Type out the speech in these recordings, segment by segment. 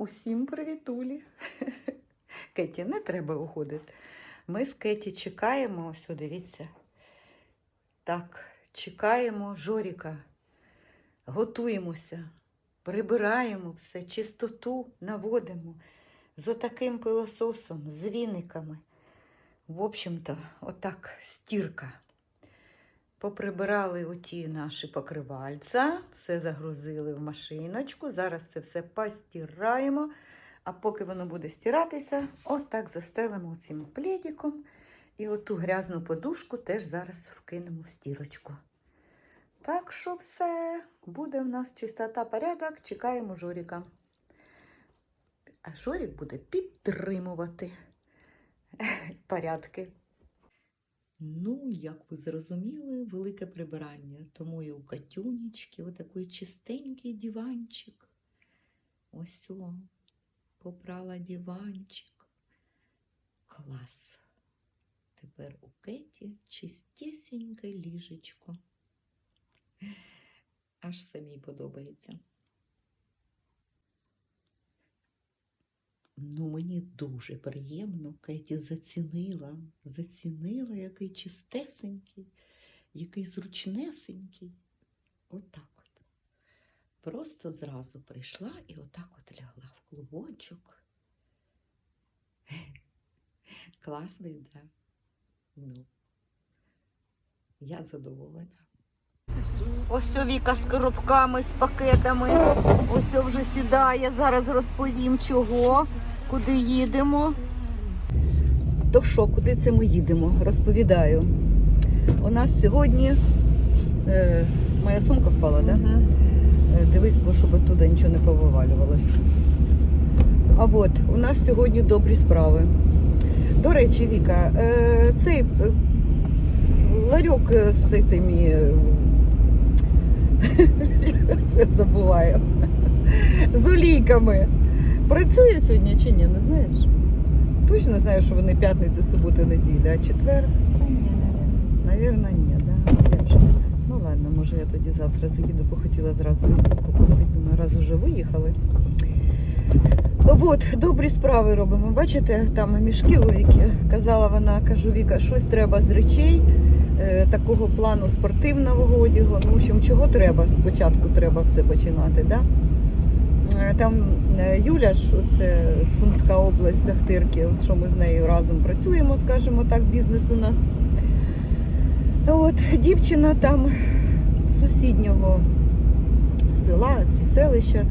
Усім привітулі. Кеті, не треба уходити. Ми з Кеті чекаємо, ось, дивіться. Так, чекаємо Жоріка. Готуємося, прибираємо все, чистоту наводимо з отаким пилососом, з віниками. В общем-то, отак стірка. Поприбирали оті наші покривальця, все загрузили в машиночку. Зараз це все постираємо. А поки воно буде стиратися, отак застелимо цим пледиком. І оту грязну подушку теж зараз вкинемо в стірочку. Так що все, буде в нас чистота, порядок, чекаємо Жоріка. А Жорік буде підтримувати порядки. Ну, як ви зрозуміли, велике прибирання. Тому і у Катюнечки отакий чистенький диванчик. Ось о, попрала диванчик. Клас. Тепер у Кеті чистісіньке ліжечко. Аж самій подобається. Ну, мені дуже приємно, Кеті зацінила, зацінила, який чистесенький, який зручнесенький. Отак от. Просто зразу прийшла і отак от лягла в клубочок. Класний, да? Ну, я задоволена. Ось Віка з коробками, з пакетами. Ось вже сідає. Зараз розповім чого, куди їдемо. То що, куди це ми їдемо? Розповідаю. У нас сьогодні е, моя сумка впала, так? Да? Е, Дивись, бо щоб туди нічого не повивалювалося. А от у нас сьогодні добрі справи. До речі, Віка, е, цей е, ларьок е, з цими. е, забуваю. З олійками. Працює сьогодні чи ні, не знаєш? Точно знаю, що вони п'ятниця, субота, неділя, а четвер? Навірно, ні, да? Ну? Ну ладно, може я тоді завтра заїду, бо хотіла зразу купити. Думаю, раз уже виїхали. От, добрі справи робимо. Бачите, там мішки у Віки. Казала вона, кажу, Віка, щось треба з речей е, такого плану спортивного одягу. Ну, в общем, чого треба? Спочатку треба все починати. Да? Е, Там Юля ж, це Сумська область, Захтирки, що ми з нею разом працюємо, скажімо так, бізнес у нас. От дівчина там сусіднього села чи селища.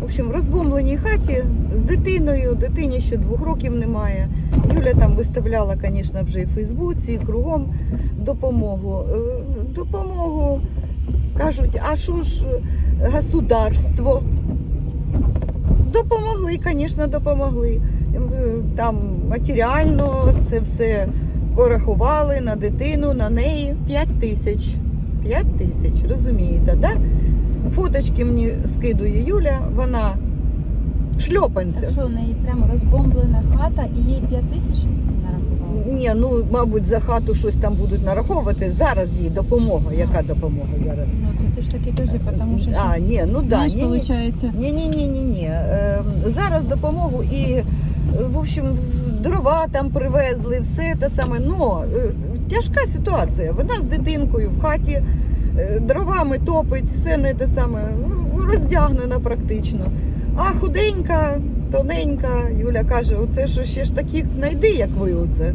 В общем, в розбомбленій хаті з дитиною, дитині ще двох років немає. Юля там виставляла, звісно, вже і в Фейсбуці, і кругом допомогу. Е, Допомогу кажуть, а що ж государство? Допомогли, звісно, допомогли. Е, Там матеріально це все порахували на дитину, на неї 5 тисяч. 5 тисяч, розумієте, да? Фоточки мені скидує Юля, вона в шльопанцях. Так що у неї прямо розбомблена хата і їй 5 тисяч. Ні, ну мабуть, за хату щось там будуть нараховувати. Зараз їй допомога. Яка допомога зараз? Ну то ти ж таки кажи, тому що а, ні, ну да, ні, ні, виходить, ні, ні, ні, ні, ні. Ем, зараз допомогу і в общем дрова там привезли, все те саме. Ну тяжка ситуація. Вона з дитинкою в хаті е, дровами топить, все не те саме, ну, роздягнена практично. А худенька, тоненька, Юля каже, оце що ще ж таких знайди, як ви оце.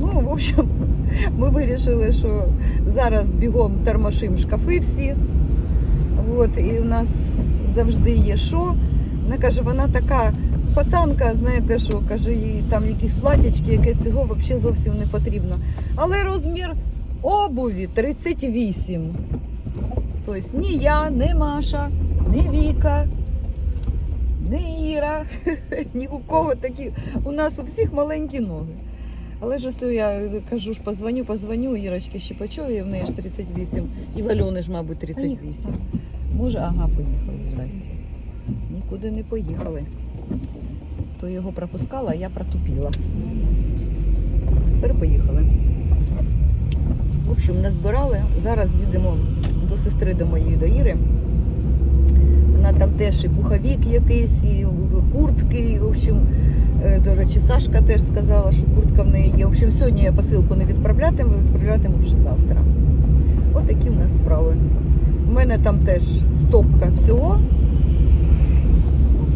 Ну, в общем, ми вирішили, що зараз бігом термошим шкафи всі. От, і у нас завжди є що. Вона каже, вона така пацанка, знаєте, що каже, їй там якісь платячки, яке цього взагалі зовсім не потрібно. Але розмір обуві 38. Тобто ні я, ні Маша, ні Віка, ні Іра, ні у кого такі. У нас у всіх маленькі ноги. Але ж ось я кажу ж, позвоню, позвоню, Ірочки Щепачовій, в неї ж 38, і в Альони ж, мабуть, 38. Може, ага, поїхали. Здрасте. Нікуди не поїхали. То його пропускала, а я протупіла. Тепер поїхали. В общем, назбирали. Зараз їдемо до сестри до моєї до Іри. Вона там теж і пуховік якийсь, і куртки. І, в общем, е, до речі, Сашка теж сказала, що куртка в неї є. В общем, сьогодні я посилку не відправлятиму, відправлятиму вже завтра. От такі в нас справи. У мене там теж стопка всього.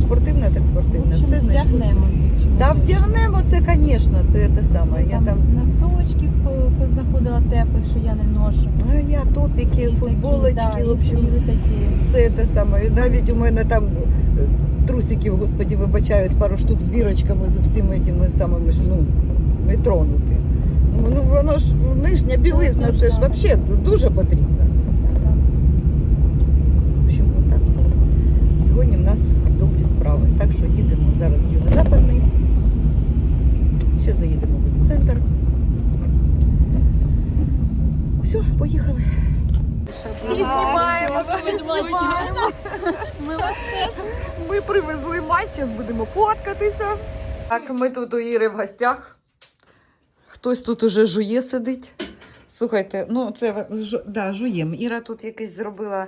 Спортивна, так спортивна. Все знайшлося. Дівчину. Та вдягнемо це, звісно, це те саме. Я там носочки по- заходила теплих, що я не ношу. ну, я топіки, І футболочки, такі, да, в общем, і, такі. все те саме. І навіть у мене там е, трусиків, господі, вибачаюсь, пару штук з бірочками з всіми тими самими ж, ну, не тронути. Ну, воно ж нижня Все білизна, це ж точно. взагалі дуже потрібно. В общем, отак. Сьогодні в нас. Так що їдемо зараз в Юго-Западний. Ще заїдемо в епіцентр. Все, поїхали. Всі знімаємо, всі знімаємо. Ми вас Ми привезли матч, зараз будемо фоткатися. Так, ми тут у Іри в гостях. Хтось тут уже жує сидить. Слухайте, ну це жу, да, жуєм. Іра тут якесь зробила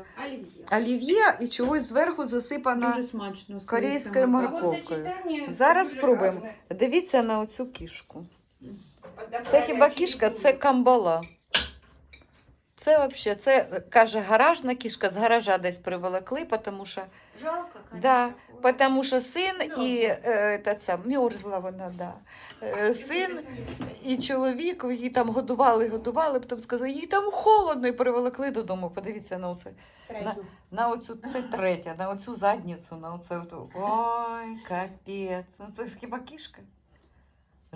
олів'є і чогось зверху засипана. Дуже смачно. з корейською корейською морковкою. Зараз спробуємо. Дивіться на оцю кішку. Це хіба кішка, це камбала. Це взагалі, це каже гаражна кішка, з гаража десь приволокли, тому що, Жалко, Да, конечно. тому що син і е, та це мерзла вона, да. Е, син і чоловік її там годували, годували, потім сказали, їй там холодно і приволокли додому. Подивіться на оце. На, На оцю, це третя, на оцю задницю, на оце. Ой, капець. Ну це хіба кішка?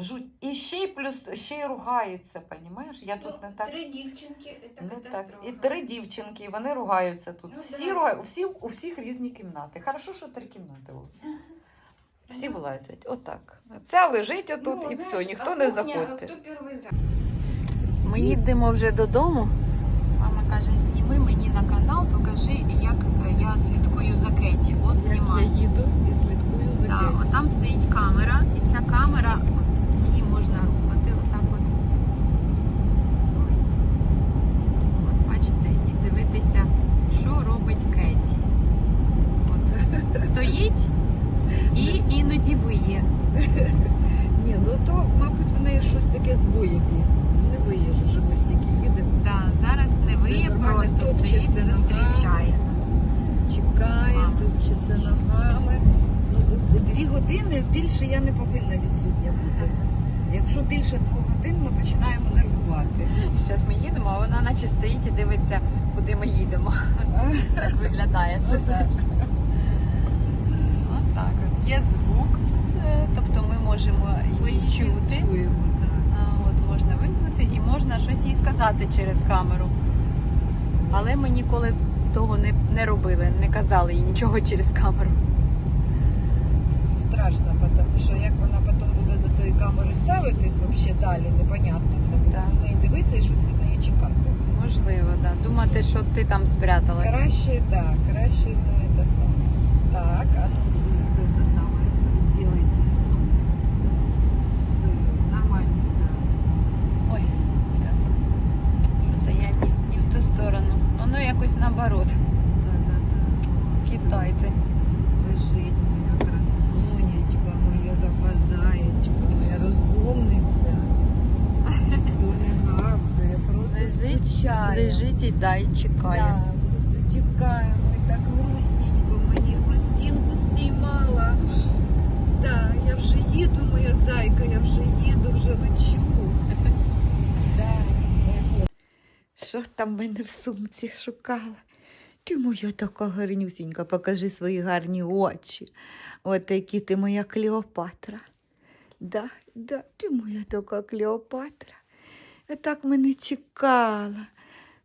Жуть. І ще й плюс ще й ругається, понімаєш? Я тут не так. Три дівчинки, це Не так. І три дівчинки, і вони ругаються тут. Ну, всі да. ругають, всі, у всіх різні кімнати. Хорошо, що три кімнати. у вас. Всі влазять. Отак. Ця лежить отут Ну, і знаєш, все, ніхто а не кухня, заходьте. Хто перший за? Ми їдемо вже додому. Мама каже, зніми мені на канал, покажи, як я слідкую за Кеті. От знімаю. їду і слідкую за Так, от там стоїть камера, і ця камера, от її можна рухати отак от. Ой. От, бачите, і дивитися, що робить Кеті. От стоїть і іноді виє. Ні, ну то, мабуть, в неї щось таке збой якийсь. Не виїж вже ми стільки їдемо. Так, зараз не виє, нормально, просто топчеться стоїть, ногами. зустрічає нас. Чекає, Мама тузчиться зустрічає. ногами. Ну, у- у дві години більше я не повинна відсутня бути. Якщо більше двох годин, ми починаємо нервувати. Зараз ми їдемо, а вона наче стоїть і дивиться, куди ми їдемо. Так виглядає це. Отак. От. Є звук, тобто ми можемо її чути. От можна вимкнути і можна щось їй сказати через камеру. Але ми ніколи того не, не робили, не казали їй нічого через камеру. Страшно, що як вона потім буде до тої камери ставитись, взагалі далі непонятно. Будемо на неї дивитися і щось від неї чекати. Можливо, да. Думати, що ти там спряталась. Краще, так, краще не те саме. Так, а ну з, з те саме з- сделайте, ну, з нормальний, да. Ой, зараз. Що-то я не, не в ту сторону. Воно якось наоборот. Да-да-да. Китайці. Лежить моя красунечка, моя така заєчка, моя розумниця. Ніхто не гавкає, просто скучає. лежить і дай чекає. Да, просто чекаємо і так грустненько. Мені грустинку знімала. Да, я вже їду, моя зайка, я вже їду, вже лечу. Що там в мене в сумці шукала? Ти моя така гарнюсінька, покажи свої гарні очі. От які ти моя Клеопатра. Да, да, ти моя така Клеопатра. Отак мене чекала.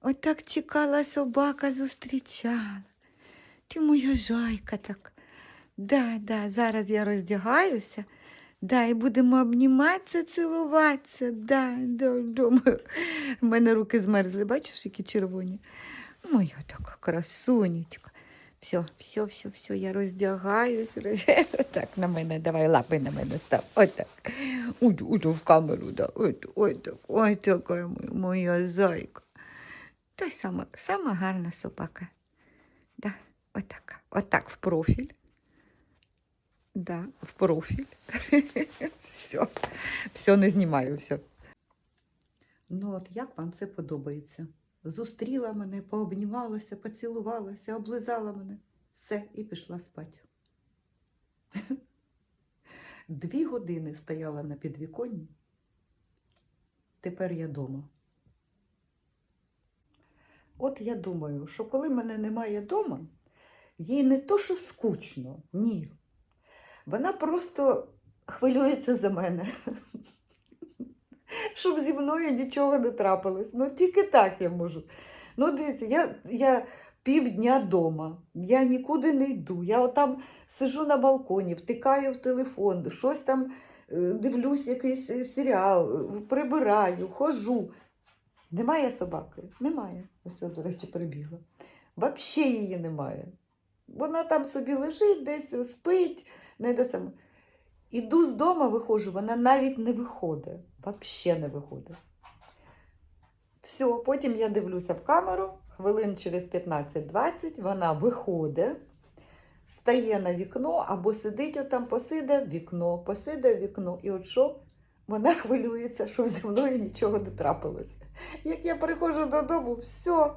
Отак чекала собака, зустрічала. Ти моя жайка так. Да, да, зараз я роздягаюся. Да, і будемо обніматися, цілуватися. Да, да, да. У мене руки змерзли, бачиш, які червоні. Моя така красунечка. Все, все, все, все, я роздягаюсь. роз- Так, на мене, давай лапи на мене став. Отак. Уйду, уйду в камеру, да. Ой, так, ой, така моя, моя зайка. Та й сама, сама гарна собака. Да. Отак. Отак в профіль. Да, в профіль. все. Все не знімаю, все. Ну, от як вам це подобається? Зустріла мене, пообнімалася, поцілувалася, облизала мене. Все, і пішла спати. Дві години стояла на підвіконні. Тепер я дома. От я думаю, що коли мене немає вдома, їй не то, що скучно, ні. Вона просто хвилюється за мене. Щоб зі мною нічого не трапилось. Ну, тільки так я можу. Ну, дивіться, я, я півдня вдома, я нікуди не йду. Я отам сижу на балконі, втикаю в телефон, щось там е, дивлюсь, якийсь е, серіал, е, прибираю, хожу. Немає собаки? Немає. Ось, до речі, прибігла. Взагалі її немає. Вона там собі лежить, десь спить, не де саме. Іду з дому, виходжу, вона навіть не виходить. Взагалі не виходить. Все, потім я дивлюся в камеру, хвилин через 15-20 вона виходить, стає на вікно або сидить отам, посиде вікно, посиде вікно. І от що? Вона хвилюється, щоб зі мною нічого не трапилося. Як я приходжу додому, все,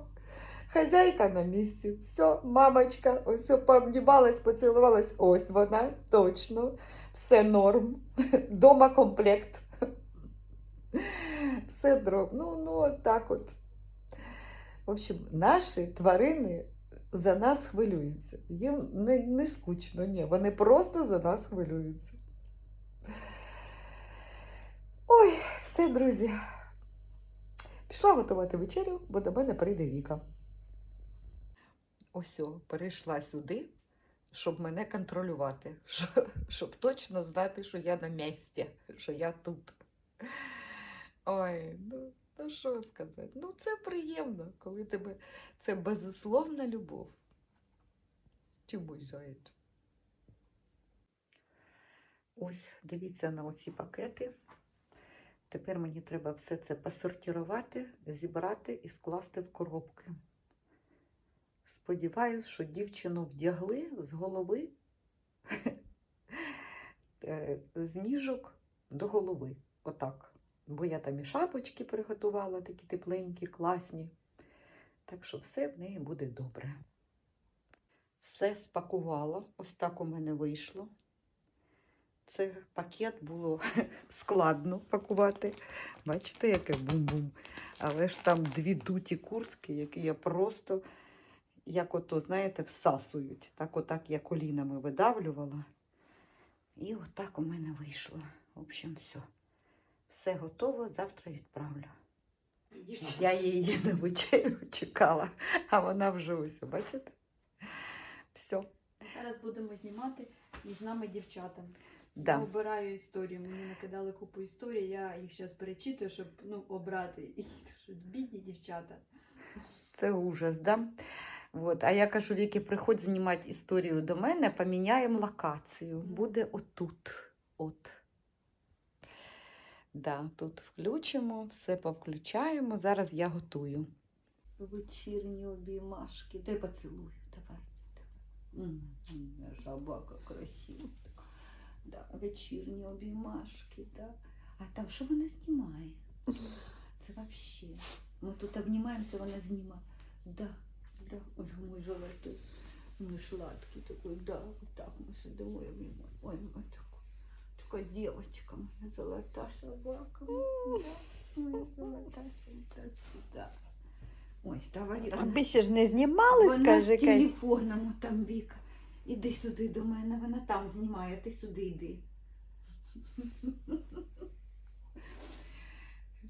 хазяйка на місці, все, мамочка, ось пообнімалась, поцілувалась, ось вона, точно, все норм, дома комплект. Все дроб. Ну, ну, от так от. В общем, наші тварини за нас хвилюються. Їм не, не скучно, ні, вони просто за нас хвилюються. Ой, все, друзі. Пішла готувати вечерю, бо до мене прийде Віка. Ось, перейшла сюди, щоб мене контролювати, щоб, точно знати, що я на місці, що я тут. Ой, ну, ну що сказати? Ну, це приємно, коли тебе це безусловна любов. Чому заяць? Ось, дивіться на оці пакети. Тепер мені треба все це посортувати, зібрати і скласти в коробки. Сподіваюсь, що дівчину вдягли з голови е, з ніжок до голови. Отак. Бо я там і шапочки приготувала, такі тепленькі, класні. Так що все в неї буде добре. Все спакувала. Ось так у мене вийшло. Це пакет було складно пакувати. Бачите, яке бум-бум. Але ж там дві дуті куртки, які я просто, як ото, знаєте, всасують. Так отак я колінами видавлювала. І отак у мене вийшло. В общем, все. Все готово, завтра відправлю. Я її на вечерю чекала, а вона вже ось, бачите? Все. Зараз будемо знімати між нами дівчата. Да. Обираю історію. Мені накидали купу історій, я їх зараз перечитую, щоб ну, обрати. І бідні дівчата. Це ужас, да? Вот. А я кажу, Віки, приходь знімати історію до мене, поміняємо локацію. Буде отут. От. Да, тут включимо, все повключаємо. Зараз я готую. Вечірні обіймашки. Де поцілую? Давай. давай. М, Жабака красива. Да, вечірні обіймашки, да. А там що вона знімає? Це вообще. Ми тут обнімаємося, вона знімає. Да, да. Ой, мой золотий, мой сладкий такой, да, вот так мы сидимо і обнімаємо. Ой, мой такой, така девочка, моя золота собака. Да, моя золота собака, да. Ой, давай. А ви ще ж не знімали, вона скажи, з телефоном там Віка. Іди сюди до мене, вона там знімає, ти сюди йди.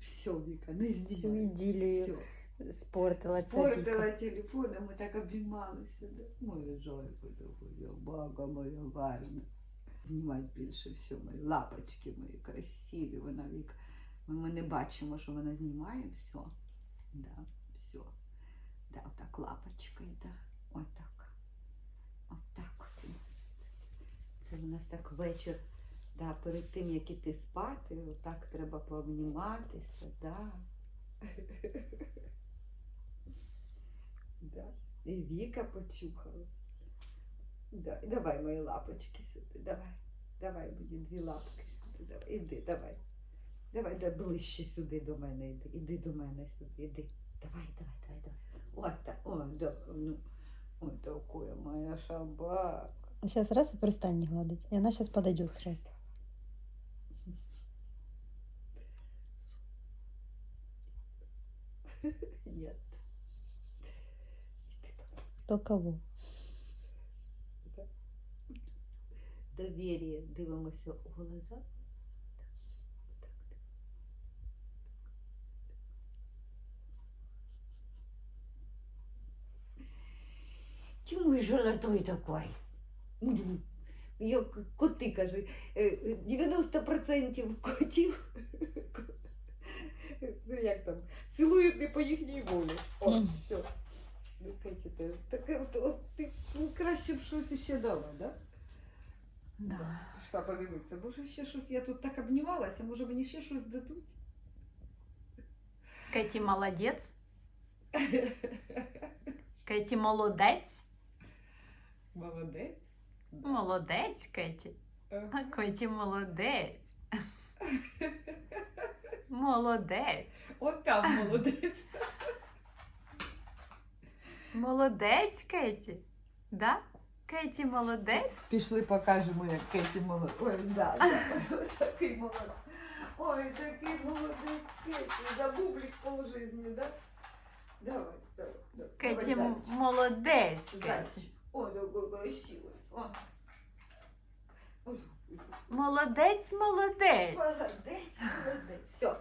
Все, Віка, не Всю іділію Все. Спортила ця Спортила Віка. ми так обіймалися. Да? Моя жойка, моя бага, моя гарна. Знімати більше все, мої лапочки мої красиві. Вона Віка. Ми, не бачимо, що вона знімає все. Да, все. Да, отак лапочкою, да. Отак. Отак от у нас. Це, це у нас так вечір. Да, перед тим, як іти спати, отак треба пообніматися, да. Да. І Віка почухала. Да, давай мої лапочки сюди, давай. Давай мені дві лапки сюди. Давай. Іди, давай. Давай, да ближче сюди до мене йди. Іди до мене сюди, іди. Давай, давай, давай, давай. От так. Ой, да, ну. Ой, такая моя собака. Сейчас раз и перестань не гладить. И она сейчас подойдет сразу. Нет. Іди до. То кого? Доверие. Дивимося у глаза. Чому ж золотой такой? Як коти кажуть, е, е, 90% котів. Як там? Цілують не по їхній волі. О, все. Ну, Кеті, ти, таке, от, от ти ну, краще б щось іще дала, да? Да. Пішла подивитися. Може, ще щось я тут так обнімалася, може мені ще щось дадуть? Кеті молодець. Кеті молодець. Молодець. Молодець, Кеті. А Кеті молодець. Молодець. От там молодець. Молодець, Кеті. Да? Кеті молодець. Пішли покажемо, як Кеті молодець. Ой, да, да. такий молодець. Ой, такий молодець Кеті. За бублик полжизни, да? Давай, давай, давай. Кеті Давай, молодець. Кеті. Зайчик. Ой, такой красивый. О. Ой, Молодець, молодець. Молодець, молодець. Все.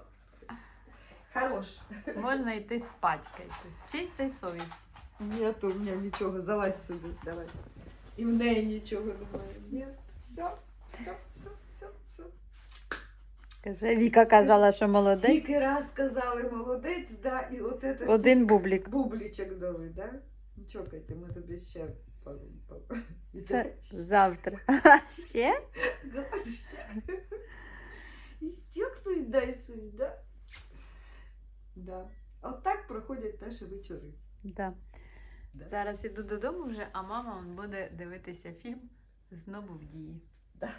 Хорош. Можна йти спати, Кеті. З чистою совістю. Нет у меня ничего, залазь сюда, давай. И в неї нічого немає. Нет, все, все, все, все, все. Каже, Віка казала, що молодець. Тільки раз сказали молодець, да, і от это Один бублік. бублічок дали, да? Нічого, Катя, ми тобі ще. Це завтра. Ще? Да, ще. І хтось дай щось, да? Да. От так проходять наші вечори. Да. Да. Зараз іду додому вже, а мама буде дивитися фільм знову в дії. Да.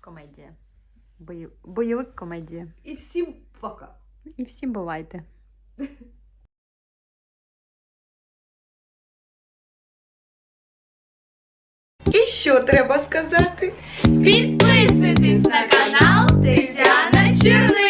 Комедія. Бой... Бойовик комедія. І всім пока. І всім бувайте. І що треба сказати? Підписуйтесь на канал Тетяна Черни.